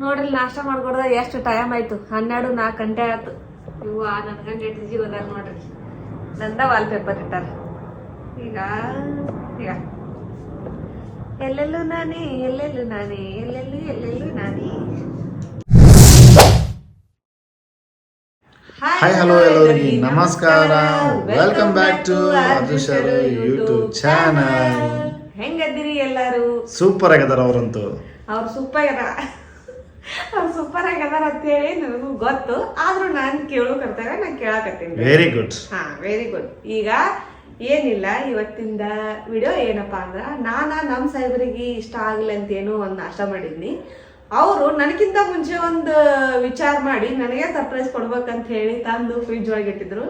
ನೋಡ್ರಿ ನಾಷ್ಟ ಮಾಡ್ಕೊಡ್ದ ಎಷ್ಟು ಟೈಮ್ ಆಯ್ತು? ಹನ್ನೆರಡು ನಾಲ್ಕು ಗಂಟೆ ಆಯ್ತು. ಇವು ನನ್ನ ಗಂಟೆ ಎಂಟು ಜೀವ ಅದಾರ ನೋಡ್ರಿ. ನಂದ ವಾಲ್ ಪೇಪರ್ ಇಟ್ಟಾರ. ಈಗ ಈಗ. ಎಲ್ಲೆಲ್ಲೂ ನಾನೇ ಎಲ್ಲೆಲ್ಲೂ ನಾನೇ ಎಲ್ಲೆಲ್ಲೂ ಎಲ್ಲೆಲ್ಲೂ ನಾನೇ. ಹಾಯ್ ಹಲೋ ಎಲ್ಲರಿಗೆ. ನಮಸ್ಕಾರ. ವೆಲ್ಕಮ್ ಬ್ಯಾಕ್ ಟು ಅದೃಶ್ಯರ ಯೂಟ್ಯೂಬ್ ಚಾನಲ್ ಹೆಂಗದಿರಿ ಎಲ್ಲಾರು? ಸೂಪರ್ ಆಗಿದಾರ ಅವರಂತೂ. ಅವ್ರು ಸೂಪರ್ ಅದ ಅವ್ರು ಸೂಪರ್ ಆಗ್ಯದಾರ ಅಂತೇಳಿ ನನಗೂ ಗೊತ್ತು. ಆದ್ರೂ ನಾನು ಕೇಳೋ ನಾನು ಕೇಳಕತ್ತೀನಿ ವೆರಿ ಗುಡ್ ಹಾ ವೆರಿ ಗುಡ್ ಈಗ ಏನಿಲ್ಲ ಇವತ್ತಿಂದ ವಿಡಿಯೋ ಏನಪ್ಪಾ ಅಂದ್ರ ನಾನ ನಮ್ಮ ಸಾಹೇಬರಿಗೆ ಇಷ್ಟ ಆಗಲಿ ಅಂತ ಏನೋ ಒಂದು ನಾಷ್ಟ ಮಾಡಿದ್ನಿ. ಅವರು ನನಗಿಂತ ಮುಂಚೆ ಒಂದು ವಿಚಾರ ಮಾಡಿ ನನಗೆ ಸರ್ಪ್ರೈಸ್ ಕೊಡ್ಬೇಕಂತ ಹೇಳಿ ತಂದು ಫ್ರಿಜ್ ಒಳಗೆ ಇಟ್ಟಿದ್ರು.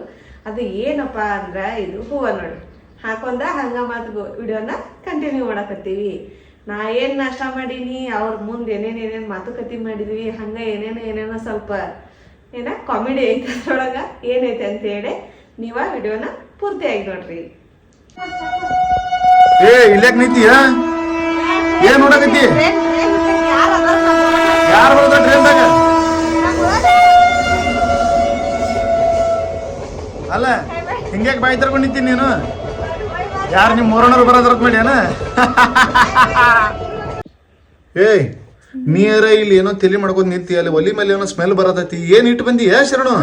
ಅದು ಏನಪ್ಪಾ ಅಂದ್ರ ಇದು ಹೂವ ನೋಡಿ. ಹಾಕೊಂಡ ಹಂಗ ಮಾತು ವಿಡಿಯೋನ ಕಂಟಿನ್ಯೂ ಮಾಡಕತ್ತೀವಿ. ನಾ ಏನ್ ನಾಷ್ಟ ಮಾಡೀನಿ, ಅವ್ರ ಮುಂದೆ ಏನೇನ್ ಏನೇನ್ ಮಾತುಕತೆ ಮಾಡಿದ್ವಿ, ಹಂಗ ಏನೇನೋ ಏನೇನೋ ಸ್ವಲ್ಪ ಏನ ಕಾಮಿಡಿ ಐತೆ ಅದ್ರೊಳಗ, ಏನೈತೆ ಅಂತ ಹೇಳಿ ನೀವ ವಿಡಿಯೋನ ಪೂರ್ತಿಯಾಗಿ ನೋಡ್ರಿ. ಏ ಅಲ್ಲ, ಹಿಂಗ್ಯಾಕ್ ಬಾಯಿ ತರ್ಕೊಂಡು ನಿಂತೀನಿ ನೀನು? ಯಾರು ನಿಮ್ಮ ಮೂರಣ್ಣರು ಬರೋದ್ರ ಮಾಡ್ಯಾನ ಏಯ್ ನೀರ ಇಲ್ಲಿ ಏನೋ ತಲೆ ಮಾಡ್ಕೊಂಡ್ ನಿಂತಿ ಅಲ್ಲಿ ಒಲಿ ಮೇಲೆ ಏನೋ ಸ್ಮೆಲ್ ಬರತೈತಿ. ಏನ್ ಇಟ್ಟು ಬಂದಿ? ಏ ಶರಣು?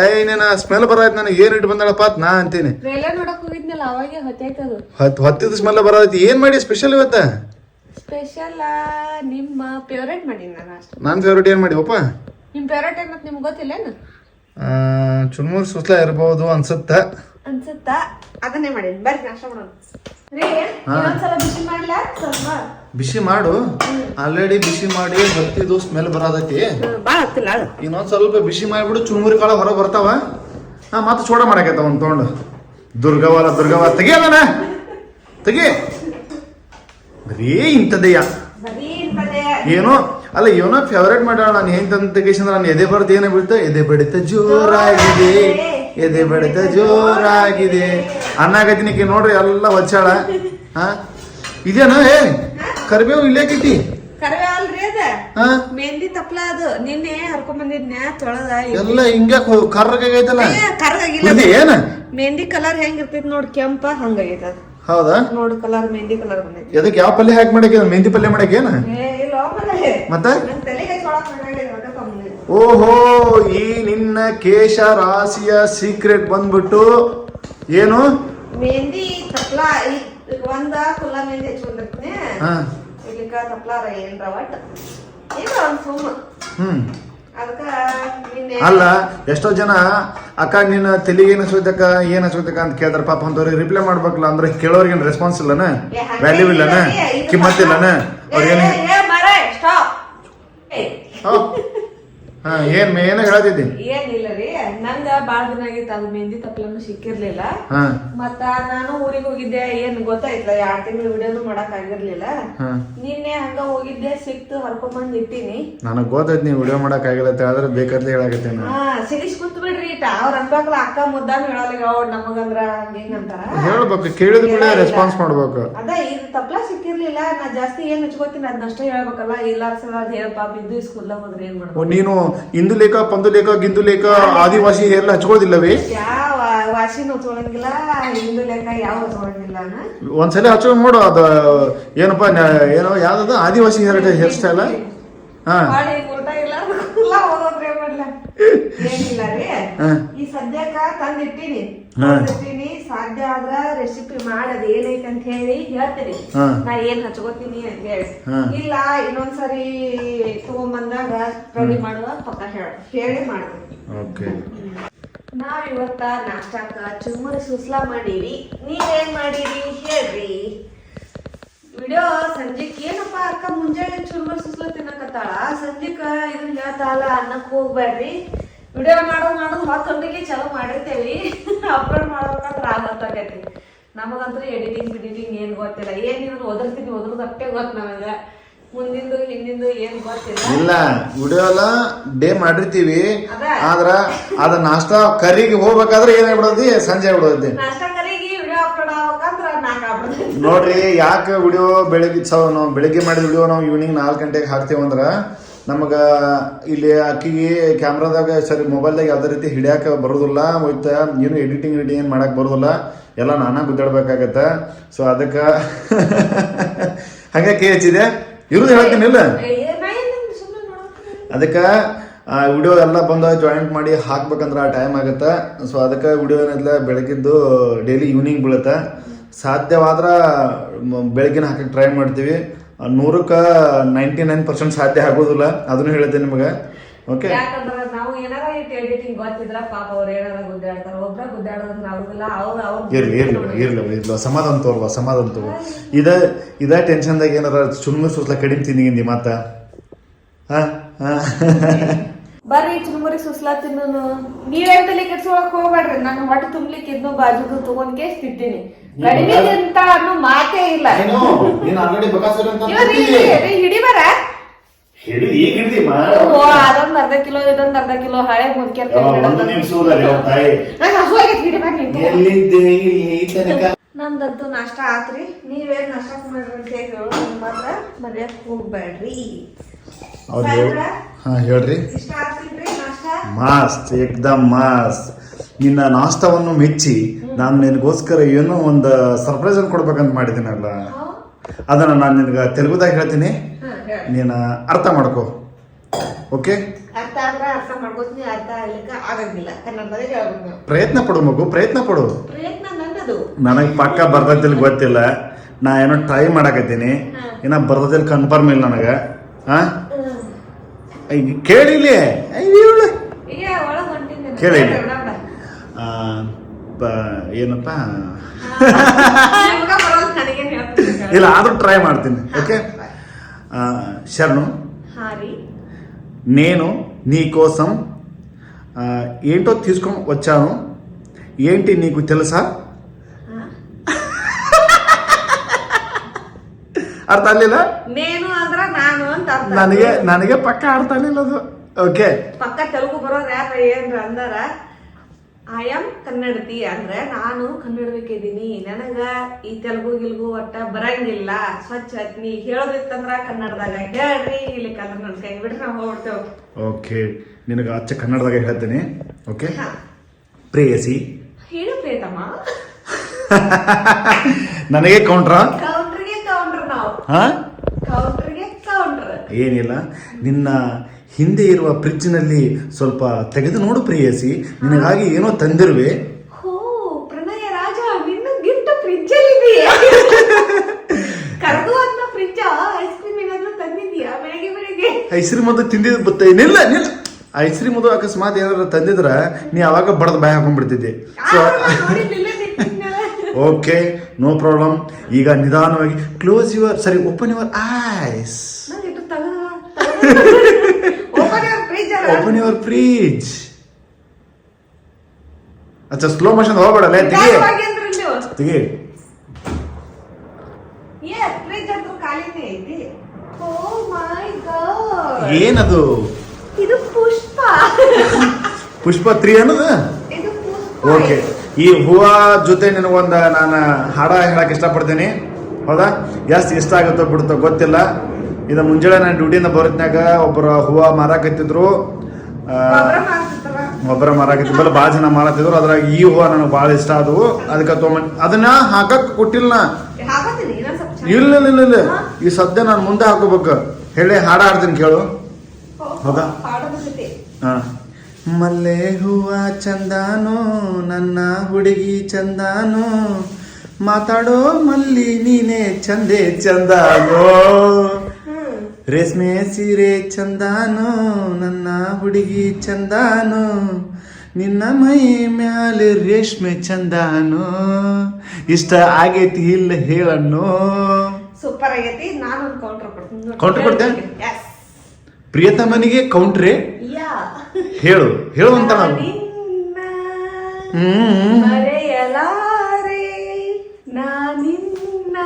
ಏಯ್ ನೀನ ಸ್ಮೆಲ್ ಬರೈತಿ ನನಗೆ. ಏನ್ ಇಟ್ಟು ಬಂದಳಪ್ಪ? ಅಂತ ನಾ ಅಂತೀನಿ. ಟ್ರೇಲರ್ ನೋಡಕ್ ಹೋಗಿದ್ನಲ್ಲ ಅವಾಗೆ ಹೊತ್ತೈತೆ ಅದು. ಹತ್ ಹೊತ್ತಿದ ಸ್ಮೆಲ್ ಬರತೈತಿ. ಏನ್ ಮಾಡಿ ಸ್ಪೆಷಲ್ ಇವತ್ತ? ಸ್ಪೆಷಲ್ ನಿಮ್ಮ ಫೇವ್ರೇಟ್ ಮಾಡಿ ನಾನು ಅಷ್ಟು. ನಾನ್ ಫೇವ್ರೇಟ್ ಏನ್ ಮಾಡಿವಪ್ಪ ನಿಮ್ ಫೇವ್ರೇಟ್ ಏನಂತ ನಿಮ್ಗೆ ಗೊತ್ತಿಲ್ಲ ಏನು? ಚುರ್ಮುರ್ ಸುಸ್ಲ ಇರ್ಬೋದು ಅನ್ಸುತ್ತ. ಅನ್ಸುತ್ತಾ? ಅದನ್ನೇ ಮಾಡಿ. ಬರ್ರಿ ನಾಷ್ಟ ಮಾಡೋಣ. ರೀ ಇನ್ನೊಂದ್ಸಲ ಬಿಸಿ ಮಾಡ್ಲಾ? ಸ್ವಲ್ಪ. ಬಿಸಿ ಮಾಡು. ಆಲ್ರೆಡಿ ಬಿಸಿ ಮಾಡಿ ಬರ್ತಿದ್ದು ಸ್ಮೆಲ್ ಬರತೈತಿ ಭಾಳ ಹತ್ತಿಲ್ಲ. ಇನ್ನೊಂದ್ ಸ್ವಲ್ಪ ಬಿಸಿ ಮಾಡಿಬಿಡು ಚುನ್ಮುರಿ ಕಾಳ ಹೊರ ಬರ್ತಾವ. ಹಾ ಮತ್ತೆ ಚೋಡ ಮಾಡಕೈತ ಒಂದು ತಗೊಂಡು. ದುರ್ಗವಾಲ ದುರ್ಗವ ತೆಗಿ ಬರೀ ಇಂಥದ್ದೆಯ ಬರೀ ಇಂಥದ್ದೇ. ಏನೋ? ಅಲ್ಲ ಇವನ ಫೇವ್ರೇಟ್ ಮಾಡ್ಯಾಳ ನಾನು ಏನ್ ತಂದ ತೆಗಿಸಿದ್ರೆ ನಾನು ಎದೆ ಬಡ್ದು ಏನೇ ಬಿಡ್ತ ಎದೆ ಬಡಿತ ಜೋರಾಗಿದೆ ಎದೆ ಬಡಿತ ಜೋರಾಗಿದೆ. ಅನ್ನಾಗತಿನಿಕೆ ನೋಡ್ರಿ ಎಲ್ಲ ಹೊಚ್ಚಾಳ ಹಾ? ಇದೇನ? ಏ ಕರಿಬೇವು ಇಲ್ಲೇ ಕಿಟ್ಟಿ ಅಲ್ರಿ ಅದ. ಹಾ? ಮೆಹಂದಿ ತಪ್ಲ ಅದು. ನಿನ್ನೆ ಹರ್ಕೊಂಡ್ ಬಂದಿದ್ನ್ಯಾ ತೊಳೆದ ಎಲ್ಲ ಹಿಂಗ ಕರ್ರಗಾಗೈತಲ್ಲ ಕರ್ಗಾಗಿಲ್ಲ ಕುಡ್ದಿ ಏನ? ಮೆಹಂದಿ ಕಲರ್ ಹೆಂಗ್ ಇರ್ತೈತಿ ನೋಡ್ ಕೆಂಪ ಹಂಗಾಗೈತ ಹೌದಾ? ನೋಡ್ ಕಲರ್ ಮೆಹಂದಿ ಕಲರ್ ಬಂದೈತಿ. ಅದಕ್ಕೆ ಯಾವ ಪಲ್ಯ ಹಾಕಿ ಮಾಡಕ್ಕೆ ಮೆಹಂದಿ ಪಲ್ಯ ಮಾಡಕ್ಕೆ ಏನ? ಮತ್ತೆ? ಓಹೋ ಈ ನಿನ್ನ ಕೇಶ ರಾಶಿಯ ಸೀಕ್ರೆಟ್ ಬಂದ್ಬಿಟ್ಟು ಏನು? ಮೆಹಂದಿ ತಪ್ಲ ಒಂದ ಕುಲ್ಲ ಮೆಹಂದಿ ಹಚ್ಕೊಂಡಿರ್ತೀನಿ. ಇಲ್ಲಿ ಇಲ್ಲಿಕ ತಪ್ಲಾರ ಏನ್ರ ಒಟ್ಟು. ಏನೋ ಒಂದ್ ಸುಮ್ಮ. ಹ್ಮ್. ಅಲ್ಲ ಎಷ್ಟೋ ಜನ ಅಕ್ಕ ನಿನ್ನ ತಲೆಗೆ ಏನ್ ಹಚ್ಚೋದಕ್ಕ ಏನ್ ಹಚ್ಚೋದಕ್ಕ ಅಂತ ಕೇಳ್ತಾರೆ. ಪಾಪ ಅಂತವ್ರಿಗೆ ರಿಪ್ಲೈ ಮಾಡ್ಬೇಕಲ್ಲ ಅಂದ್ರೆ ಕೇಳೋರಿಗೆ ರೆಸ್ಪಾನ್ಸ್ ಇಲ್ಲನ? ವ್ಯಾಲ್ಯೂ ಇಲ್ಲನ? ಕಿಮ್ಮತ್ತಿಲ್ಲನ ಅವ್ರಿಗೇನು ಹಾ ಏನ್ ಏನ ಹೇಳತಿದ್ದಿ? ಏನಿಲ್ಲ ರೀ ನಂಗ ಬಾಳ ದಿನ ಆಗಿತ್ತು ಅದು ಮೆಹಂದಿ ತಪ್ಪಲನ್ನು ಸಿಕ್ಕಿರ್ಲಿಲ್ಲ. ಹಾ. ಮತ್ತ ನಾನು ಊರಿಗೆ ಹೋಗಿದ್ದೆ ಏನ್ ಗೊತ್ತಾಯ್ತಲ್ಲ ಎರಡ್ ತಿಂಗಳು ವಿಡಿಯೋನು ಮಾಡಕ್ ಆಗಿರ್ಲಿಲ್ಲ. ಹಾ. ನಿನ್ನೆ ಹಂಗ ಹೋಗಿದ್ದೆ ಸಿಕ್ತು ಹರ್ಕೊಂಬಂದ್ ಇಟ್ಟಿನಿ. ನನಗ್ ಗೊತ್ತೈತಿ ನೀವು ವಿಡಿಯೋ ಮಾಡಕ್ ಆಗಿಲ್ಲ ಅಂತ ಹೇಳಿದ್ರೆ ಬೇಕಾದ್ರೆ ಹೇಳಕತ್ತೀನಿ ನಾನು. ಹಾ ಸಿಗಿಸ್ ಕುತ್ ಬಿಡ್ರಿ ಇಟ್ಟ. ಅವ್ರ ಅನ್ಬೇಕಲ್ಲ ಅಕ್ಕ ಮುದ್ದಾನು ಹೇಳಲ್ಲ ಅವ್ರ ನಮಗಂದ್ರ ಹಂಗ ಅಂತಾರ. ಹೇಳ್ಬೇಕು ಕೇಳಿದ ಕೂಡ ರೆಸ್ಪಾನ್ಸ್ ಮಾಡ್ಬೇಕು. ಅದ ಇದು ತಪ್ಲ ಸಿಕ್ಕಿರ್ಲಿಲ್ಲ. ನಾ ಜಾಸ್ತಿ ಏನ್ ಹಚ್ಕೋತೀನಿ ಅದನ್ನಷ್ಟೇ ಹೇಳ್ಬೇಕಲ್ಲ. ಇಲ್ಲ ಸಲ ಅದ್ ಹೇಳಪ್ಪ ಬಿದ್ದು ಸ್ಕೂಲ್ ಹೋದ್ರೆ ಏನ್ ಓ, ನೀನು ಇಂದು ಲೇಖ ಪಂದು ಲೇಖ ಗಿಂದು ಲೇಖ ಆದಿವಾಸಿ ಎಲ್ಲ ಹಚ್ಕೊಳ್ಳೋದಿಲ್ಲವೇ? ಯಾವ ವಾಸಿನ ಹೊತ್ಕೊಳಂಗಿಲ್ಲ ಹಿಂದೂ ಲೆಕ್ಕ ಯಾವ ಹೊತ್ಕೊಳಂಗಿಲ್ಲ ನಾ ಒಂದ್ಸಲ ಹಚ್ಕೊಂಡ್ ನೋಡು ಅದು ಏನಪ್ಪ ನ- ಏನೋ ಯಾವ್ದದು? ಆದಿವಾಸಿ ಹೇರ್ ಹೇರ್ ಸ್ಟೈಲ್ ಹಾ ಮಾಡಿ ಊಟ ಇಲ್ಲ ಇಲ್ಲ ಹೋಗೋದ್ರೆ ಏನ್ ಮಾಡ್ಲ ಏನಿಲ್ಲ ರೀ ಈ ಸದ್ಯಕ್ಕ ತಂದಿಟ್ಟಿನಿ. ತಂದಿಟ್ಟಿನಿ. ಸಾಧ್ಯ ಆದ್ರ ರೆಸಿಪಿ ಮಾಡದ್ ಏನೈತಿ ಅಂತ ಹೇಳಿ ಹೇಳ್ತೀನಿ. ನಾ ಏನ್ ಹಚ್ಕೋತೀನಿ ಅಂತ ಹೇಳಿ. ಇಲ್ಲ ಇನ್ನೊಂದ್ಸರಿ ತಗೊಂಬಂದಾಗ ರೆಡಿ ಮಾಡುವಾಗ ಪಕ್ಕ ಹೇಳ ಹೇಳಿ ಮಾಡ್ತೀನಿ ನಾವ್ ಇವತ್ತ ನಾಷ್ಟಾಕ ಚುರುಮುರಿ ಸುಸ್ಲಾ ಮಾಡೀವಿ. ನೀವೇನ್ ಮಾಡೀರಿ? ಹೇಳ್ರಿ. ವಿಡಿಯೋ ಸಂಜೆಕ್ ಏನಪ್ಪ ಅಕ್ಕ ಮುಂಜಾನೆ ಚುರ್ಮ ಸುಸ್ಲ ತಿನ್ನಕತ್ತಾಳ? ಸಂಜೆಕ ಇದನ್ನ ಹೇಳ್ತಾಳ ಅನ್ನಕ್ ಹೋಗ್ಬೇಡ್ರಿ ವಿಡಿಯೋ ಮಾಡೋದ್ ಮಾಡೋದ್ ಮತ್ತೊಂದಿಗೆ ಚಲೋ ಮಾಡಿರ್ತೇವಿ. ಅಪ್ಲೋಡ್ ಮಾಡ್ಬೇಕಂದ್ರ ಆಗತ್ತಾಗೈತಿ ನಮಗಂತೂ ಎಡಿಟಿಂಗ್ ಬಿಡಿಟಿಂಗ್ ಏನ್ ಗೊತ್ತಿಲ್ಲ. ಏನ್ ಇವ್ರು ಒದರ್ತೀನಿ ಒದ್ರದ್ ಅಷ್ಟೇ ಗೊತ್ತು ನಮಗ. ಮುಂದಿಂದು ಹಿಂದಿಂದು ಏನ್ ಗೊತ್ತಿಲ್ಲ. ಇಲ್ಲ ವಿಡಿಯೋ ಎಲ್ಲ ಡೇ ಮಾಡಿರ್ತೀವಿ. ಆದ್ರ ಅದ ನಾಷ್ಟಾ ಕರಿಗೆ ಹೋಗ್ಬೇಕಾದ್ರೆ ಏನಾಗ್ಬಿಡೋದಿ ಸಂಜೆ ಬಿಡೋದಿ ನಾಷ್ಟ ಕರಿಗೆ ವಿಡಿಯೋ ಅಪ್ಲೋಡ್ ಆಗ್ಬೇಕಂದ್ರ ನಾಲ್ಕು ಮಾಡ್ದೆ ನೋಡ್ರಿ ಯಾಕೆ ವಿಡಿಯೋ ಬೆಳಗ್ಗೆ ಸಹ ನಾವು ಬೆಳಗ್ಗೆ ಮಾಡಿದ ವಿಡಿಯೋ ನಾವು ಈವ್ನಿಂಗ್ ನಾಲ್ಕು ಗಂಟೆಗೆ ಹಾಕ್ತೇವಂದ್ರೆ ನಮಗೆ ಇಲ್ಲಿ ಅಕ್ಕಿಗೆ ಕ್ಯಾಮ್ರಾದಾಗ ಸರಿ ಮೊಬೈಲ್ದಾಗ ಯಾವುದೇ ರೀತಿ ಹಿಡಿಯೋಕೆ ಬರೋದಿಲ್ಲ ಮತ್ತು ಏನು ಎಡಿಟಿಂಗ್ ಎಡಿಟಿಂಗ್ ಏನು ಮಾಡಕ್ಕೆ ಬರೋದಿಲ್ಲ ಎಲ್ಲ ನಾನಾ ಗುದ್ದಾಡ್ಬೇಕಾಗತ್ತೆ ಸೊ ಅದಕ್ಕೆ ಹಾಗೆ ಕೆ ಹಚ್ಚಿದೆ ಇರೋದು ಹೇಳ್ತೀನಿ ಇಲ್ಲ? ಅದಕ್ಕೆ ವಿಡಿಯೋ ಎಲ್ಲ ಬಂದು ಜಾಯಿಂಟ್ ಮಾಡಿ ಹಾಕ್ಬೇಕಂದ್ರೆ ಆ ಟೈಮ್ ಆಗುತ್ತೆ. ಸೊ ಅದಕ್ಕೆ ವಿಡಿಯೋ ಏನಿಲ್ಲ ಬೆಳಗಿದ್ದು ಡೈಲಿ ಈವ್ನಿಂಗ್ ಬೀಳುತ್ತೆ. ಸಾಧ್ಯವಾದ್ರೆ ಬೆಳಗಿನ ಹಾಕಕ್ಕೆ ಟ್ರೈ ಮಾಡ್ತೀವಿ. ನೂರಕ್ಕೆ ನೈಂಟಿ ನೈನ್ ಪರ್ಸೆಂಟ್ ಸಾಧ್ಯ ಆಗೋದಿಲ್ಲ. ಅದನ್ನು ಹೇಳಿದೆ ನಿಮಗೆ. ಓಕೆ ಯಾಕಂದ್ರ ನಾವು ಏನಾರ ಇಟ್ಟು ಎಡಿಟಿಂಗ್ ಗೊತ್ತಿದ್ರ ಪಾಪ ಅವ್ರು ಏನಾರ ಗುದ್ದಾಡ್ತಾರ ಒಬ್ರ ಗುದ್ದಾಡೋದ್ರ ಅವ್ರಿಗೆಲ್ಲ ಅವ್ರ ಅವ್ರ ಇರ್ಲಿ ಇರ್ಲಿ ಇರ್ಲಿ ಇರ್ಲಿ ಸಮಾಧಾನ ತೋರ್ವ ಸಮಾಧಾನ ತಗೋ ಇದ ಇದ ಟೆನ್ಷನ್ದಾಗ ಏನಾರ ಚುನ್ಮುರ್ ಸುಸ್ಲ ಕಡಿಮೆ ನಿ ಮಾತ? ಹಾ ಹಾ. ಬರ್ರಿ ಚುರುಮುರಿ ಸುಸ್ಲಾ ತಿನ್ನೋನು. ನೀವೇನ್ ತಲೆ ಕೆಡ್ಸ್ಕೊಳಕ್ ಹೋಗ್ಬೇಡ್ರಿ. ನಾನು ಹೊಟ್ಟೆ ತುಂಬಲಿಕ್ಕೆ ಇದ್ನು ಬಾಜುದು ತಗೊಂಡ್ ಕೇಸ್ ತಿಂತೀನಿ. ಕಡಿಮೆ ಅಂತ ಅನ್ನೋ ಮಾತೇ ಇಲ್ಲ. ನೀನು ಆಲ್ರೆಡಿ ಬಕಾಸುರ ಅಂತ ಇವ್ರ್ ಇಲ್ಲಿ ರೀ, ಹಿಡಿಬಾರ? ಹಿಡಿದು ಈಗ ಹಿಡಿದಿ ಓ ಅದೊಂದ್ ಅರ್ಧ ಕಿಲೋ ಇದೊಂದ್ ಅರ್ಧ ಕಿಲೋ ಹಳೆ ಒಂದು ನಿಮಿಷ ತಾಯಿ? ಎಲ್ಲಿದ್ದೆ ಇಲ್ಲಿ ತನಕ? ನಮ್ದಂತೂ ನಾಷ್ಟ ಆತ್ರಿ. ನೀವೇನ್ ನಾಷ್ಟ ಮಾಡ್ರಿ ಅಂತ ಹೇಳಿ ಮಾತ್ರ ಮರ್ಯಾಕ್ ಹೋಗ್ಬೇಡ್ರಿ. ಹೌದು ಹಾ ಹೇಳ್ರಿ. ಇಷ್ಟ ಆಗ್ತಿದ್ರಿ ನಾಷ್ಟ? ಮಸ್ತ್ ಏಕ್ದಮ್ ಮಸ್ತ್. ನಿನ್ನ ನಾಷ್ಟವನ್ನು ಮೆಚ್ಚಿ ನಾನು ನಿನಗೋಸ್ಕರ ಏನೋ ಒಂದು ಸರ್ಪ್ರೈಸ್ ಅನ್ನು ಕೊಡ್ಬೇಕಂತ ಮಾಡಿದ್ದೀನಲ್ಲ? ಅದನ್ನು ನಾನು ನಿನಗೆ ತೆಲುಗುದಾಗ ಹೇಳ್ತೀನಿ. ನೀನು ಅರ್ಥ ಮಾಡ್ಕೋ. ಓಕೆ ಪ್ರಯತ್ನ ಪಡು ಮಗು ಪ್ರಯತ್ನ ಪಡು. ನನಗೆ ಪಕ್ಕ ಬರ್ದದಲ್ಲಿ ಗೊತ್ತಿಲ್ಲ. ನಾ ಏನೋ ಟ್ರೈ ಮಾಡಕತ್ತೀನಿ. ಇನ್ನ ಬರ್ದದಲ್ಲಿ ಕನ್ಫರ್ಮ್ ಇಲ್ಲ ನನಗೆ. ಹಾ? ಕೇಳಿಲಿ ಅಯ್ಯೋ ಏನಪ್ಪ ನಿಮ್ಗ ಬರೋದು ನನಗೇನ್ ಹೇಳ್ತೀನಿ ಇಲ್ಲ ಆದ್ರೂ ಟ್ರೈ ಮಾಡ್ತೀನಿ ఓకే శరణు హా రీ నేను నీ కోసం ఆ, ఏంటో తీసుకొని వచ్చాను ఏంటి నీకు తెలుసా ಅರ್ಥ ಆಗಲಿಲ್ಲ నేను ಅಂದ್ರ ನಾನು ಅಂತ ಅರ್ಥ ನನಗೆ ನನಗೆ ಪಕ್ಕ ಅರ್ಥ ಆಗಲಿಲ್ಲ ಅದು ಓಕೆ ಪಕ್ಕ ತೆಲುಗು ಬರೋರು ಯಾರ ಏನ್ರ ಅಂದಾರ ಐ ಆಮ್ ಕನ್ನಡತಿ ಅಂದ್ರೆ ನಾನು ಕನ್ನಡದಕ್ಕಿದ್ದೀನಿ ನನಗ ಈ ತೆಲುಗು ಗಿಲ್ಗು ಒಟ್ಟ ಬರಂಗಿಲ್ಲ. ಸ್ವಚ್ಛ ನೀ ಹೇಳೋದಿತ್ತಂದ್ರ ಕನ್ನಡದಾಗ. ಹೇಳ್ರಿ ಇಲ್ಲಿ ಕನ್ನಡ ನನ್ ಕೈ ಬಿಡ್ರಿ ನಾವು ಹೋಗ್ಬಿಡ್ತೇವೆ. ಓಕೆ ನಿನಗೆ ಅಚ್ಚ ಕನ್ನಡದಾಗ ಹೇಳ್ತೇನೆ. ಓಕೆ. ಪ್ರೇಯಸಿ. ಹೇಳು ಪ್ರೇತಮ್ಮ. ನನಗೆ ಕೌಂಟ್ರಾ ಕೌಂಟ್ರಿಗೆ ಕೌಂಟ್ರ್ ನಾವು. ಹಾ? ಕೌಂಟ್ರಿಗೆ ಕೌಂಟ್ರ್ ಏನಿಲ್ಲ. ನಿನ್ನ ಹಿಂದೆ ಇರುವ ಫ್ರಿಡ್ಜ್ನಲ್ಲಿ ಸ್ವಲ್ಪ ತೆಗೆದು ನೋಡು ಪ್ರಿಯಸಿ. ನಿನಗಾಗಿ ಏನೋ ತಂದಿರುವೆ. ಹೋ ಪ್ರಣಯ ರಾಜ ನಿನ್ನ ಗಿಫ್ಟ್ ಫ್ರಿಜ್ ಅಲ್ಲಿ ಇದೆಯಾ? ಕರಗು ಅಂತ ಫ್ರಿಜ್ ಐಸ್ ಕ್ರೀಮ್ ಏನಾದ್ರೂ ತಂದಿದ್ಯಾ ಬೆಳಿಗ್ಗೆ ಬೆಳಿಗ್ಗೆ? ಐಸ್ರಿ ಮದ್ದು ತಿಂದಿದ್ ಬತ್ತ ನಿಲ್ಲ ನಿಲ್ಲ ಕ್ರೀಮ್ ಅದು ಅಕಸ್ಮಾತ್ ಏನಾದ್ರು ತಂದಿದ್ರ ನೀ ಅವಾಗ ಬಡದ್ ಬಾಯ್ ಹಾಕೊಂಡ್ಬಿಡ್ತಿದ್ದೆ. ಸೊ. ಓಕೆ ನೋ ಪ್ರಾಬ್ಲಮ್ ಈಗ ನಿಧಾನವಾಗಿ ಕ್ಲೋಸ್ ಯುವರ್ ಸರಿ ಓಪನ್ ಯುವರ್ ಐಸ್ ನಂಗ್ ಇಟ್ಟು ತಗದ open your fridge open your fridge ಅಚ್ಚಾ slow motion ಹೋಗ್ಬೇಡಲ್ಲ ತೆಗಿ. ತಿಗಿ. ಗಾಡ್ ಏನದು? ಇದು ಪುಷ್ಪ. ಪುಷ್ಪ ತ್ರೀ ಅನ್ನೋದು? ಓಕೆ. ಈ ಹೂವ ಜೊತೆ ನಿನಗೊಂದು ನಾನು ಹಾಡ ಹೇಳಕ್ ಇಷ್ಟಪಡ್ತೀನಿ. ಹೌದಾ? ಎಷ್ಟು ಇಷ್ಟ ಆಗುತ್ತೋ ಬಿಡುತ್ತೋ ಗೊತ್ತಿಲ್ಲ. ಇದು ಮುಂಜಾನೆ ನಾನು ಡ್ಯೂಟಿಯಿಂದ ಬರೋತ್ನಾಗ ಒಬ್ಬರು ಹೂವು ಮಾರಾಕತ್ತಿದ್ರು ಒಬ್ಬರ ಮಾರಾಕತ್ತಿ ಬಲ್ಲ ಭಾಳ ಜನ ಮಾರಾತಿದ್ರು ಅದ್ರಾಗ ಈ ಹೂವು ನನಗೆ ಭಾಳ ಇಷ್ಟ ಆದವು. ಅದಕ್ಕೆ ತೊಗೊಂಡ್ ಅದನ್ನ ಹಾಕಕ್ ಕೊಟ್ಟಿಲ್ಲ ನಾ. ಇಲ್ಲ ಇಲ್ಲ ಇಲ್ಲ ಇಲ್ಲ. ಈ ಸದ್ಯ ನಾನು ಮುಂದೆ ಹಾಕೋಬೇಕು. ಹೇಳಿ ಹಾಡ ಹಾಡ್ತೀನಿ ಕೇಳು. ಹೌದಾ? ಹಾಂ. ಮಲ್ಲೆ ಹೂವ ಚಂದಾನೋ ನನ್ನ ಹುಡುಗಿ ಚಂದಾನೋ ಮಾತಾಡೋ ಮಲ್ಲಿ ನೀನೇ ಚಂದೆ ಚಂದಾನೋ ರೇಷ್ಮೆ ಸೀರೆ ಚಂದಾನು ನನ್ನ ಹುಡುಗಿ ಚಂದಾನೋ ನಿನ್ನ ಮೈ ಮ್ಯಾಲೆ ರೇಷ್ಮೆ ಚಂದಾನು ಇಷ್ಟ ಆಗೈತಿ ಇಲ್ಲ ಹೇಳನ್ನು ಸೂಪರ್ ಆಗೈತಿ ನಾನು ಕೌಂಟರ್ ಕೊಡ್ತೀನಿ ಕೌಂಟರ್ ಕೊಡ್ತೇನೆ? ಪ್ರಿಯತಮನಿಗೆ ಕೌಂಟ್ರೆ ಹೇಳು ಹೇಳುವಂತ ನಾನು. ಮರೆಯಲಾರೆ ನಾನಿನ್ನ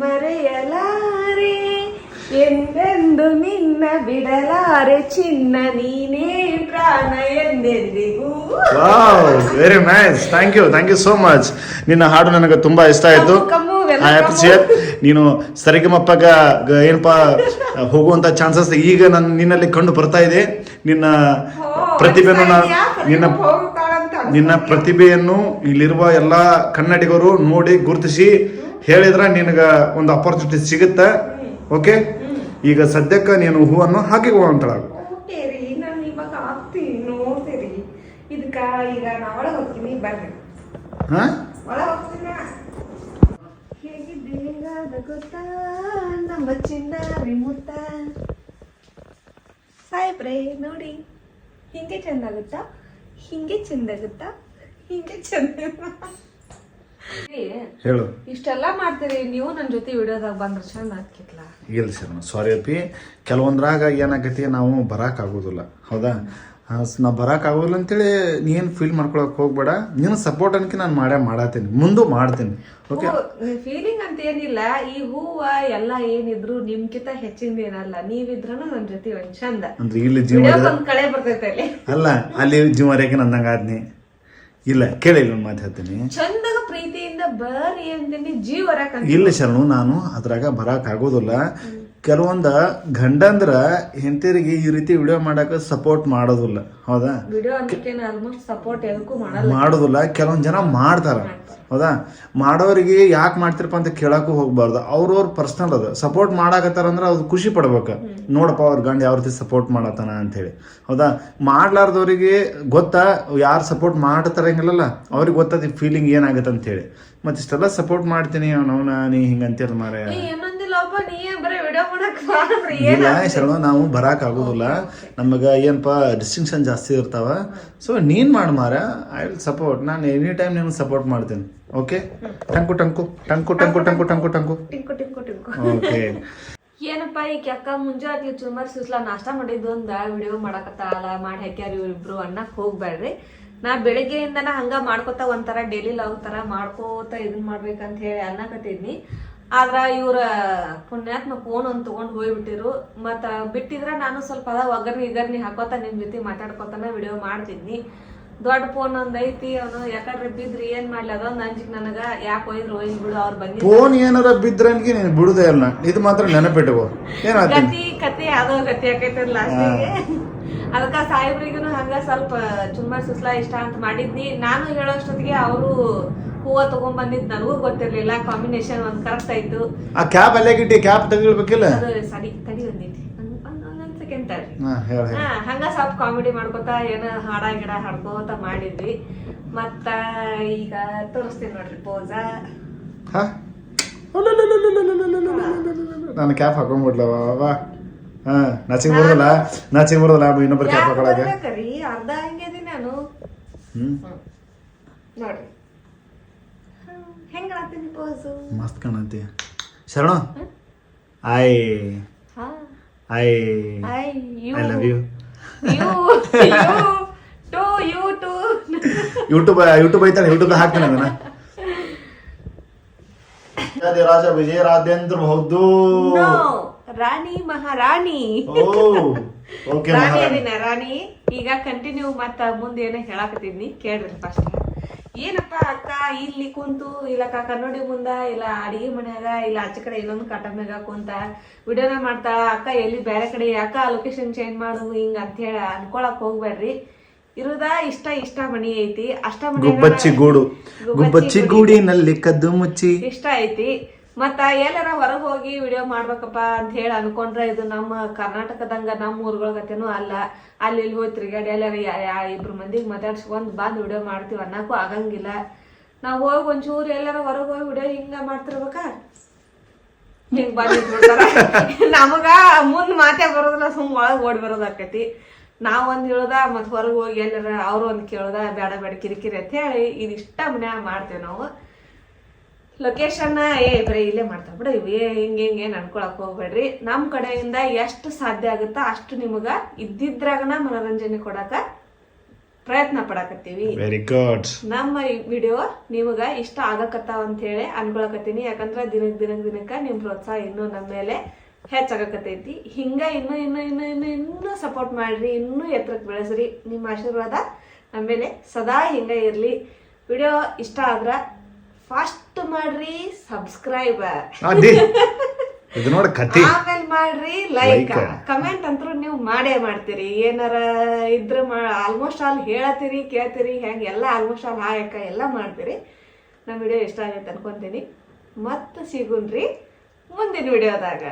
ಮರೆಯಲಾರೆ ಎಂದೆಂದು ನಿನ್ನ ಬಿಡಲಾರೆ ಚಿನ್ನ ನೀನೇ ಪ್ರಾಣ ಎಂದೆಂದಿಗೂ wow very nice thank you thank you so much ನಿನ್ನ ಹಾಡು ನನಗೆ ತುಂಬಾ ಇಷ್ಟ ಆಯ್ತು. ಐ ಅಪ್ರಿಸಿಯೇಟ್ ನೀನು ಸರಿಗಮಪ್ಪಗ ಏನಪ್ಪಾ ಹೋಗುವಂತ ಚಾನ್ಸಸ್ ಈಗ ನನ್ನ ನಿನ್ನಲ್ಲಿ ಕಂಡು ಬರ್ತಾ ಇದೆ. ನಿನ್ನ ಪ್ರತಿಭೆಯನ್ನು ನಿನ್ನ ನಿನ್ನ ಪ್ರತಿಭೆಯನ್ನು ಇಲ್ಲಿರುವ ಎಲ್ಲ ಕನ್ನಡಿಗರು ನೋಡಿ ಗುರುತಿಸಿ ಹೇಳಿದ್ರೆ ನಿನಗ ಒಂದು ಅಪರ್ಚುನಿಟಿ ಸಿಗುತ್ತೆ. ಓಕೆ ಈಗ ಸದ್ಯಕ್ಕೆ ನೀನು ಹೂವನ್ನು ಹಾಕಿ ಹೋಗುವಂತಳಾಗು ಓಕೆರಿ ನಾನು ಇವಾಗ ಆಗ್ತೀನಿ ನೋಡ್ತೀರಿ. ಇದಕ್ಕ ಈಗ ನಾ ಒಳಗೆ ಹೋಗ್ತೀನಿ ಬರ್ರಿ. ಹಾ? ಒಳಗೆ ಹೋಗ್ತೀನಿ? ಹೇಗಿದ್ದೀಗ ಗೊತ್ತಾ? ನಮ್ಮ ಚಿನ್ನಾರಿ ಮುತ್ತ ಸಾಯ್ಬ್ರೆ ನೋಡಿ. ಹಿಂಗೆ ಚಂದ ಆಗುತ್ತಾ ಹಿಂಗೆ ಚಂದ ಆಗುತ್ತಾ ಹಿಂಗೆ ಚಂದ ಹೇಳು. ಇಷ್ಟೆಲ್ಲ ಮಾಡ್ತೀರಿ ನೀವು ನನ್ನ ಜೊತೆ ವಿಡಿಯೋದಾಗ ಬಂದ್ರೆ ಚಂದ ಆಗ್ತಿತ್ಲಾ? ಇಲ್ಲ ಸರ್ ಸಾರಿ ಅಪ್ಪಿ. ಕೆಲವೊಂದ್ರಾಗ ಏನಾಗೈತಿ ನಾವು ಬರಾಕ್ ಆಗೋದಿಲ್ಲ ಹೌದಾ ನಾ ಬರಾಕ್ ಆಗೋದಿಲ್ಲ ಅಂತೇಳಿ ನೀನು ಫೀಲ್ ಮಾಡ್ಕೊಳಕ್ ಹೋಗ್ಬೇಡ. ನೀನು ಸಪೋರ್ಟ್ ಅನ್ಕಿ ನಾನು ಮಾಡೇ ಮಾಡತ್ತೀನಿ ಮುಂದೆ ಮಾಡ್ತೀನಿ. ಓಕೆ ಫೀಲಿಂಗ್ ಅಂತ ಏನಿಲ್ಲ ಈ ಹೂವ ಎಲ್ಲ ಏನಿದ್ರು ನಿಮ್ಕಿಂತ ಹೆಚ್ಚಿನ ಏನಲ್ಲ. ನೀವಿದ್ರೂ ನನ್ನ ಜೊತೆ ಒಂದು ಚಂದ. ಅಂದ್ರೆ ಇಲ್ಲಿ ಜೀವ ಕಳೆ ಬರ್ತೈತೆ ಅಲ್ಲಿ. ಅಲ್ಲ ಅಲ್ಲಿ ಜೀವರೇಖೆ ನಂದಂಗ ಆದ್ನಿ. ಇಲ್ಲ ಕೇಳಿ ಮಾತಾಡ್ತೀನಿ ಚಂದ ಚಂದಾಗ ಬರ್ರಿ ಅಂತೀನಿ ಜೀವ ಇಲ್ಲ ಶರಣು ನಾನು ಅದ್ರಾಗ ಬರಕ್ ಆಗೋದಿಲ್ಲ. ಕೆಲವೊಂದ ಗಂಡಂದ್ರ ಹೆಂಡತಿರಿಗೆ ಈ ರೀತಿ ವಿಡಿಯೋ ಮಾಡಕ್ಕೆ ಸಪೋರ್ಟ್ ಮಾಡೋದಿಲ್ಲ. ಹೌದಾ? ವಿಡಿಯೋ ಅನ್ನಕ್ಕೆ ಆಲ್ಮೋಸ್ಟ್ ಸಪೋರ್ಟ್ ಎದಕ್ಕೂ ಮಾಡಲ್ಲ. ಮಾಡೋದಿಲ್ಲ. ಕೆಲವೊಂದು ಜನ ಮಾಡ್ತಾರ. ಹೌದಾ? ಮಾಡೋರಿಗೆ ಯಾಕೆ ಮಾಡ್ತಿರಪ್ಪ ಅಂತ ಕೇಳಕ್ಕೂ ಹೋಗ್ಬಾರ್ದು. ಅವ್ರವ್ರ ಪರ್ಸನಲ್ ಅದು. ಸಪೋರ್ಟ್ ಮಾಡಾಕತ್ತಾರ ಅಂದ್ರೆ ಅದು ಖುಷಿ ಪಡ್ಬೇಕು. ನೋಡಪ್ಪ ಅವ್ರ ಗಂಡ ಯಾವ ರೀತಿ ಸಪೋರ್ಟ್ ಮಾಡತ್ತಾನ ಅಂತೇಳಿ. ಹೌದಾ? ಮಾಡ್ಲಾರ್ದವ್ರಿಗೆ ಗೊತ್ತಾ ಯಾರು ಸಪೋರ್ಟ್ ಮಾಡ್ತಾರಂಗಿಲ್ಲಲ್ಲ ಅವ್ರಿಗೆ ಗೊತ್ತದ ಫೀಲಿಂಗ್ ಏನಾಗತ್ತೆ ಅಂತ ಹೇಳಿ ಮತ್ತೆ ಇಷ್ಟೆಲ್ಲ ಸಪೋರ್ಟ್ ಮಾಡ್ತೀನಿ ಅವನವನ ನೀ ಹಿಂಗಂತೀರ ಮಾರ ಇಲ್ಲ ಶರಣ ನಾವು ಬರಾಕ್ ಆಗೋದಿಲ್ಲ. ನಮಗ ಏನಪ್ಪ ಡಿಸ್ಟಿಂಕ್ಷನ್ ಜಾಸ್ತಿ ಇರ್ತಾವ. ಸೊ ನೀನ್ ಮಾಡ್ ಮಾರ ಐ ವಿಲ್ ಸಪೋರ್ಟ್ ನಾನು ಎನಿ ಟೈಮ್ ನಿಮ್ಗೆ ಸಪೋರ್ಟ್ ಮಾಡ್ತೀನಿ. ಓಕೆ ಟಂಕು ಟಂಕು ಟಂಕು ಟಂಕು ಟಂಕು ಟಂಕು ಟಂಕು ಓಕೆ ಏನಪ್ಪ ಈ ಕೆಕ್ಕ ಮುಂಜಾನೆ ಚುಮರ್ ಸುಸ್ಲಾ ನಾಷ್ಟ ಮಾಡಿದ್ದು ಒಂದ್ ವಿಡಿಯೋ ಮಾಡಕತ್ತಾಳ ಮಾಡಿ ಹಾಕ್ಯಾರ ಇವ್ರಿಬ್ರು ಅನ್ನಕ್ ಹೋಗ್ಬೇಡ್ರಿ ನಾ ಬೆಳಿಗ್ಗೆಯಿಂದನ ಹಂಗ ಮಾಡ್ಕೋತ ಒಂಥರ ಡೈಲಿ ಲಾಗ್ ತರ ಮಾಡ್ಕೋತ ಇದನ್ ಮಾಡ್ಬೇಕಂತ ಹೇಳಿ ಅನ್ನಕತ್ತಿದ್ನಿ. ಆದ್ರ ಇವ್ರ ಪುಣ್ಯಾತ್ಮ ಫೋನ್ ಒಂದ್ ತಗೊಂಡ್ ಹೋಗ್ಬಿಟ್ಟಿರು ಮತ್ತ ಬಿಟ್ಟಿದ್ರ ನಾನು ಸ್ವಲ್ಪ ಅದ ಒಗ್ಗರ್ನಿ ಇಗರ್ನಿ ಹಾಕೋತ ನಿಮ್ ಜೊತೆ ಮಾತಾಡ್ಕೋತಾನ ವಿಡಿಯೋ ಮಾಡ್ತಿದ್ನಿ. ದೊಡ್ಡ ಫೋನ್ ಒಂದ್ ಐತಿ ಅವನು ಯಾಕಂದ್ರೆ ಬಿದ್ರಿ ಏನ್ ಮಾಡ್ಲಿ ಅದೊಂದ್ ಅಂಜಿಕ್ ನನಗ. ಯಾಕೆ ಒಯ್ದ್ರು ಹೋಯ್ ಬಿಡು ಅವ್ರ ಬಂದಿ ಫೋನ್ ಏನಾರ ಬಿದ್ರನ್ಗೆ ನೀನು ಬಿಡುದೇ ಇಲ್ಲ. ಇದು ಮಾತ್ರ ನೆನಪಿಟ್ಟುಕೋ ಏನಾಗ್ತೀನಿ ಗತಿ ಕತಿ ಯಾವ್ದೋ ಗತಿ ಆಕೈತಿ ಲಾಸ್ಟಿಗೆ. ಅದಕ್ಕ ಸಾಹೇಬ್ರಿಗೂ ಹಂಗ ಸ್ವಲ್ಪ ಚುಮ್ಮರ್ ಸುಸ್ಲಾ ಇಷ್ಟ ಅಂತ ಮಾಡಿದ್ನಿ. ನಾನು ಹೇಳೋಷ್ಟೊತ್ತಿಗೆ ಅವರು ಹೂವ ತಗೊಂಡ್ ಬಂದಿದ್ ನನಗೂ ಗೊತ್ತಿರ್ಲಿಲ್ಲ ಕಾಂಬಿನೇಷನ್ ಒಂದ್ ಕರೆಕ್ಟ್ ಆಯ್ತು ಆ ಕ್ಯಾಪ್ ಅಲ್ಲೇ ಗಿಟ್ಟಿ ಕ್ಯಾಪ್ ತೆಗಿಳ್ಬೇಕಿಲ್ಲ? ಅದು ಸರಿ ತಡಿ ಹಾ ಹಂಗ ಸ್ವಲ್ಪ ಕಾಮಿಡಿ ಮಾಡ್ಕೋತ ಏನ ಹಾಡ ಗಿಡ ಹಾಡ್ಕೋತ ಮಾಡಿದ್ವಿ. ಮತ್ತ ಈಗ ತೋರಿಸ್ತೀನಿ ನೋಡ್ರಿ ಪೋಸ ನಾನು ಕ್ಯಾಪ್ ಹಾಕೊಂಡ್ಬಿಡ್ಲವ ಬಾ ಹಾ ನಾಚಿಂಗ್ ಬರೋದಲ್ಲ? ನಾಚಿಂಗ್ ಬರೋದಲ್ಲ? ಇನ್ನೊಬ್ಬರು ಕ್ಯಾಪ್ ಹಾಕೊಳಕ್ಕೆ? ಅರ್ಧ ಹಂಗಿದೀನಿ ನಾನು. ಹ್ಮ್. ನೋಡ್ರಿ. ಹೆಂಗ ಪೋಸು ಮಸ್ತ್ ಕಾಣತಿ ಶರಣ? I I I you I love you you too you too YouTube YouTube ಐತಾನೆ YouTube ಹಾಕ್ತಾನೆ ಅದನ್ನ. ರಾಜ ವಿಜಯ ರಾಜೇಂದ್ರ ಹೌದು ರಾಣಿ ಮಹಾರಾಣಿ. ರಾಣಿ ರಾಣಿ. ಈಗ ಕಂಟಿನ್ಯೂ ಮತ್ತ ಮುಂದೆ ಏನೋ ಹೇಳಾಕತ್ತಿದ್ನಿ ಕೇಳ್ರಿ ಫಸ್ಟ್ ಏನಪ್ಪ ಅಕ್ಕ ಇಲ್ಲಿ ಕುಂತು. ಇಲ್ಲ ಅಕ್ಕ ಕನ್ನಡಿ ಮುಂದ ಇಲ್ಲ ಅಡಿಗೆ ಮನ್ಯಾಗ ಇಲ್ಲ ಆಚೆ ಕಡೆ ಇನ್ನೊಂದು ಕಟ ಮ್ಯಾಗ ಕುಂತ ವಿಡಿಯೋನ ಮಾಡ್ತಾಳ ಅಕ್ಕ ಎಲ್ಲಿ ಬೇರೆ ಕಡೆ ಯಾಕ ಲೊಕೇಶನ್ ಚೇಂಜ್ ಮಾಡು ಹಿಂಗ ಅಂತ ಹೇಳಿ ಅನ್ಕೊಳಕ್ ಹೋಗ್ಬೇಡ್ರಿ. ಇರುದ ಇಷ್ಟ ಇಷ್ಟ ಮನಿ ಐತಿ. ಅಷ್ಟ ಮನಿ ಗುಬ್ಬಚ್ಚಿ ಗೂಡು. ಗುಬ್ಬಚ್ಚಿ ಗೂಡಿನಲ್ಲಿ ಕದ್ದು ಮುಚ್ಚಿ. ಇಷ್ಟ ಐತಿ. ಮತ್ತ ಎಲ್ಲಾರ ಹೊರಗೆ ಹೋಗಿ ವಿಡಿಯೋ ಮಾಡ್ಬೇಕಪ್ಪ ಅಂತ ಹೇಳಿ ಅನ್ಕೊಂಡ್ರೆ ಇದು ನಮ್ಮ ಕರ್ನಾಟಕದಂಗ ನಮ್ಮ ಊರುಗಳಗತೆನೂ ಅಲ್ಲ. ಅಲ್ಲಿ ಇಲ್ಲಿ ಹೋಗಿ ತಿರ್ಗಾಡಿ ಎಲ್ಲಾರ ಇಬ್ರು ಮಂದಿಗೆ ಮಾತಾಡ್ಸ್ಕೊಂಡ್ ಬಂದು ವಿಡಿಯೋ ಮಾಡ್ತೀವಿ ಅನ್ನಕ್ಕೂ ಆಗಂಗಿಲ್ಲ. ನಾವ್ ಹೋಗಿ ಒಂಚೂರು ಎಲ್ಲಾರ ಹೊರಗೆ ಹೋಗಿ ವಿಡಿಯೋ ಹಿಂಗ ಮಾಡ್ತಿರ್ಬೇಕಾ? ಹಿಂಗ್ ಬಂದಿಟ್ಬಿಡ್ತಾರ ನಮಗ ಮುಂದ್ ಮಾತೆ ಬರೋದಿಲ್ಲ ಸುಮ್ ಒಳಗ್ ಓಡಿ ಬರೋದಾಕೈತಿ ನಾವ್ ಒಂದ್ ಹೇಳ್ದ ಮತ್ ಹೊರಗ್ ಹೋಗಿ ಎಲ್ಲಾರ ಅವ್ರು ಒಂದ್ ಕೇಳುದ ಬೇಡ ಬೇಡ ಕಿರಿಕಿರಿ ಅಂತ ಹೇಳಿ ಇದಿಷ್ಟ ಮನ್ಯಾಗ ಮಾಡ್ತೇವೆ ನಾವು. ಲೊಕೇಶನ್ ಏ ಬರೀ ಇಲ್ಲೇ ಮಾಡ್ತಾರೆ. ಬಿಡ ಇವ್ ಏ ಹಿಂಗೆ ಹಿಂಗೆ ಏನ್ ಅನ್ಕೊಳಕ್ ಹೋಗ್ಬೇಡ್ರಿ. ನಮ್ ಕಡೆಯಿಂದ ಎಷ್ಟು ಸಾಧ್ಯ ಆಗುತ್ತಾ ಅಷ್ಟು ನಿಮಗ ಇದ್ದಿದ್ರಾಗನ ಮನೋರಂಜನೆ ಕೊಡಾಕ ಪ್ರಯತ್ನ ಪಡಾಕತ್ತೀವಿ. ವೆರಿ ಗುಡ್ ನಮ್ಮ ಈ ವಿಡಿಯೋ ನಿಮಗ ಇಷ್ಟ ಆಗಕತ್ತಾವ ಅಂತ ಹೇಳಿ ಅನ್ಕೊಳಕತ್ತೀನಿ. ಯಾಕಂದ್ರ ದಿನಕ್ಕೆ ದಿನಕ್ ದಿನಕ್ಕೆ ನಿಮ್ಮ ಪ್ರೋತ್ಸಾಹ ಇನ್ನೂ ನಮ್ಮ ಮೇಲೆ ಹೆಚ್ಚಾಗಕತ್ತೈತಿ. ಹಿಂಗ ಇನ್ನು ಇನ್ನು ಇನ್ನು ಇನ್ನು ಇನ್ನೂ ಸಪೋರ್ಟ್ ಮಾಡ್ರಿ ಇನ್ನೂ ಎತ್ತರಕ್ಕೆ ಬೆಳೆಸ್ರಿ. ನಿಮ್ಮ ಆಶೀರ್ವಾದ ನಮ್ಮ ಮೇಲೆ ಸದಾ ಹಿಂಗ ಇರಲಿ. ವಿಡಿಯೋ ಇಷ್ಟ ಆದ್ರ ಫಾಸ್ಟ್ ಮಾಡ್ರಿ ಸಬ್ಸ್ಕ್ರೈಬರ್. ಅದೇ. ಇದು ನೋಡ ಕತಿ ಆಮೇಲೆ ಮಾಡ್ರಿ ಲೈಕ್. ಕಮೆಂಟ್ ಅಂತೂ ನೀವು ಮಾಡೇ ಮಾಡ್ತೀರಿ. ಏನಾರ ಇದ್ರ ಆಲ್ಮೋಸ್ಟ್ ಆಲ್ ಹೇಳತ್ತೀರಿ ಕೇಳ್ತೀರಿ ಹೆಂಗೆ ಎಲ್ಲ ಆಲ್ಮೋಸ್ಟ್ ಆಲ್ ಹಾಯಕ ಎಲ್ಲ ಮಾಡ್ತೀರಿ. ನಮ್ಮ ವಿಡಿಯೋ ಇಷ್ಟ ಆಗೈತೆ ಅನ್ಕೊಂತೀನಿ. ಮತ್ತೆ ಸಿಗುನ್ರಿ ಮುಂದಿನ ವಿಡಿಯೋದಾಗ